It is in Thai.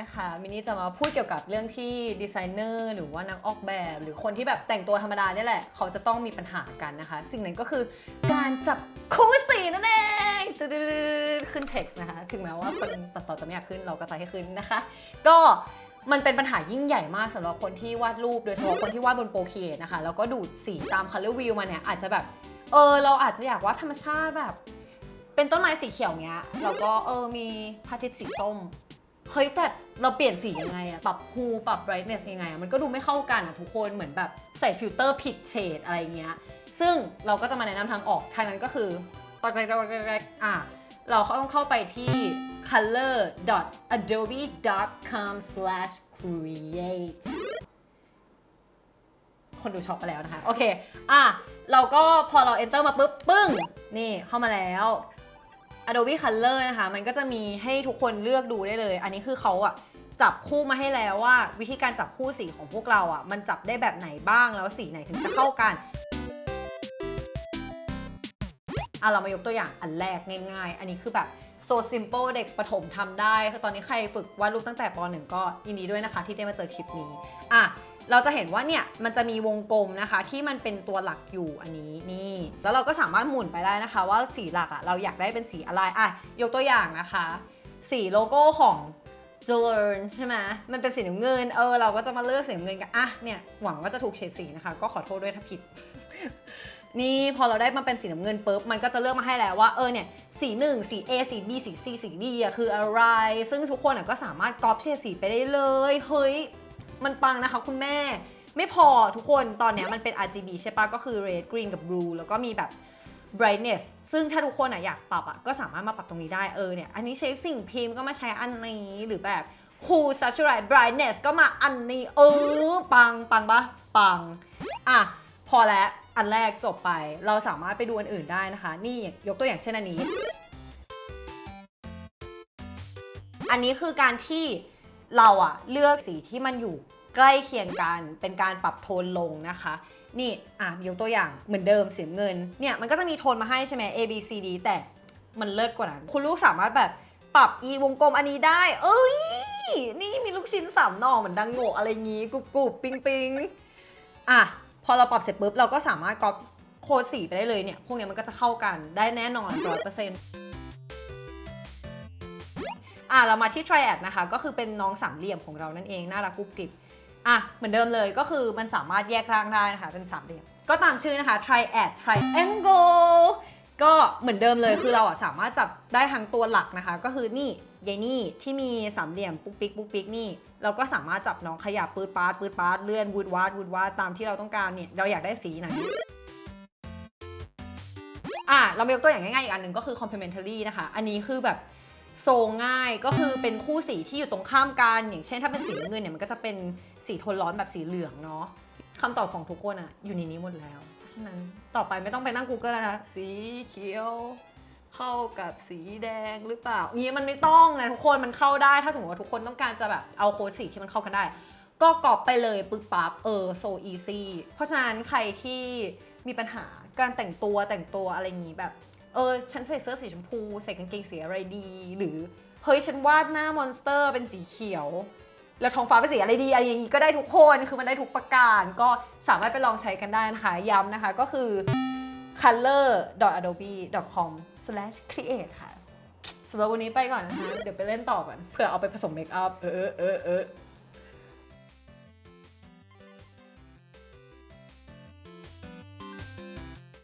นะคะมินนี่จะมาพูดเกี่ยวกับเรื่องที่ดีไซเนอร์หรือว่านักออกแบบ หรือคนที่แบบแต่งตัวธรรมดาเนี่ยแหละ เขาจะต้องมีปัญหากันนะคะ สิ่งนั้นก็คือการจับคู่สีนั่นเองตึ๊ดขึ้นเท็กซ์นะคะ ถึงแม้ว่าคนตัดต่อจะไม่อยากขึ้นเราก็จะให้ขึ้นนะคะ ก็มันเป็นปัญหายิ่งใหญ่มากสำหรับคนที่วาดรูปโดยเฉพาะคนที่วาดบนโปรเคียนะคะ แล้วก็ดูดสีตาม color wheel มาเนี่ยอาจจะแบบ เออ เราอาจจะอยากวาดธรรมชาติแบบ เป็นต้นไม้สีเขียวเงี้ยแล้วก็เออมีพระอาทิตย์สีส้ม เฮ้ยแต่เราเปลี่ยนสียังไงอะปรับฮูปรับ brightness ยังไงอะมันก็ดูไม่เข้ากันอะทุกคนเหมือนแบบใส่ฟิลเตอร์ผิดเฉดอะไรเงี้ยซึ่งเราก็จะมาแนะนำทางออกทางนั้นก็คือตอนแรกๆๆอะเราต้องเข้าไปที่ color.adobe.com/create คนดูช็อกไปแล้วนะคะ โอเค อะ เราก็พอเรา enter มาปุ๊บ ปึ้ง นี่เข้ามาแล้ว Adobe Color นะคะ มันก็จะมีให้ทุกคนเลือกดูได้เลย อันนี้คือเขาอะจับคู่มาให้แล้วว่า วิธีการจับคู่สีของพวกเราอะมันจับได้แบบไหนบ้างแล้วสีไหนถึงจะเข้ากันอะเรามายกตัวอย่างอันแรกง่ายๆ อันนี้คือแบบ so simple เด็กประถมทำได้ คือตอนนี้ใครฝึกวาดรูปตั้งแต่ป .1 ก็ยินดีด้วยนะคะ ที่ได้มาเจอคลิปนี้ อะ เราจะเห็นว่าเนี่ยมันจะมีวงกลมนะคะ ที่มันเป็นตัวหลักอยู่อันนี้นี่ แล้วเราก็สามารถหมุนไปได้นะคะ ว่าสีหลักอะเราอยากได้เป็นสีอะไรอะยกตัวอย่างนะคะ สีโลโก้ของ j e w e l ใช่ไหมมันเป็นสีน้ำเงิน เออ เราก็จะมาเลือกสีน้ำเงินกัน อะ เนี่ย หวังว่าจะถูกเฉดสีนะคะ ก็ขอโทษด้วยถ้าผิด นี่พอเราได้มาเป็นสีน้ำเงินปุ๊บ มันก็จะเลือกมาให้แล้วว่า เออ เนี่ย สีหนึ่งสี A สี B สี C สี D อะคืออะไร ซึ่งทุกคนอะก็สามารถก๊อปเฉดสีไปได้เลย เฮ้ย มันปังนะคะคุณแม่ ไม่พอทุกคนตอนเนี้ยมันเป็น RGB ใช่ปะก็คือ red green กับ blue แล้วก็มีแบบ brightness ซึ่งถ้าทุกคนอะอยากปรับอะก็สามารถมาปรับตรงนี้ได้เออเนี่ยอันนี้ใช้สิ่งพิมพ์ก็มาใช้อันนี้หรือแบบ cool saturate brightness ก็มาอันนี้เออปังปังปะปังอะพอแล้วอันแรกจบไปเราสามารถไปดูอันอื่นได้นะคะ นี่ยกตัวอย่างเช่นอันนี้ อันนี้คือการที่ เราอะเลือกสีที่มันอยู่ใกล้เคียงกัน เป็นการปรับโทนลงนะคะ นี่อะยกตัวอย่างเหมือนเดิมสีเงิน เนี่ยมันก็จะมีโทนมาให้ใช่ไหม A B C D แต่มันเลิศกว่านั้น คุณลูกสามารถแบบปรับ e วงกลมอันนี้ได้ เอ้ย นี่มีลูกชิ้นสามหน่อเหมือนดังโงะอะไรงี้กรุบกรุบปิงปิงอะพอเราปรับเสร็จปุ๊บเราก็สามารถก๊อปโค้ดสีไปได้เลยเนี่ย พวกนี้มันก็จะเข้ากันได้แน่นอนร้อยเปอร์เซ็นต์ อะเรามาที่ triad นะคะ ก็คือเป็นน้องสามเหลี่ยมของเรานั่นเอง น่ารักกรุบกริบอะเหมือนเดิมเลยก็คือมันสามารถแยกร่างได้นะคะ เป็นสามเหลี่ยม ก็ตามชื่อนะคะ triad triangle ก็เหมือนเดิมเลยคือเราอะสามารถจับได้ทั้งตัวหลักนะคะ ก็คือนี่ยายนี่ที่มีสามเหลี่ยมปุ๊กปิ๊กปุ๊กปิ๊กนี่เราก็สามารถจับน้องขยับปืดปาดปืดปาดเลื่อนวูดวาดวูดวาดตามที่เราต้องการเนี่ยเราอยากได้สีไหนอะเรามายกตัวอย่างง่ายๆอีกอันหนึ่งก็คือ complementary นะคะ อันนี้คือแบบ โซง่ายก็คือเป็นคู่สีที่อยู่ตรงข้ามกัน อย่างเช่นถ้าเป็นสีน้ำเงินเนี่ยมันก็จะเป็นสีโทนร้อนแบบสีเหลืองเนาะคำตอบของทุกคนอะอยู่ในนี้หมดแล้ว เพราะฉะนั้นต่อไปไม่ต้องไปนั่ง Google แล้วนะสีเขียว เข้ากับสีแดงหรือเปล่างี้มันไม่ต้องนะทุกคนมันเข้าได้ ถ้าสมมติว่าทุกคนต้องการจะแบบเอาโค้ดสีที่มันเข้ากันได้ ก็กรอบไปเลยปึ๊บปั๊บเออโซอีซี่เพราะฉะนั้นใครที่มีปัญหาการแต่งตัวแต่งตัวอะไรอย่างนี้แบบ เออฉันใส่เสื้อสีชมพู ใส่กางเกงสีอะไรดี หรือเฮ้ยฉันวาดหน้ามอนสเตอร์เป็นสีเขียว แล้วท้องฟ้าเป็นสีอะไรดีอะไรอย่างนี้ก็ได้ทุกคนคือมันได้ทุกประการ ก็สามารถไปลองใช้กันได้นะคะ ย้ำนะคะก็คือ color.adobe.com/create ค่ะสำหรับวันนี้ไปก่อนนะคะ เดี๋ยวไปเล่นต่อก่อนเผื่อเอาไปผสมเมคอัพ เออเออเออ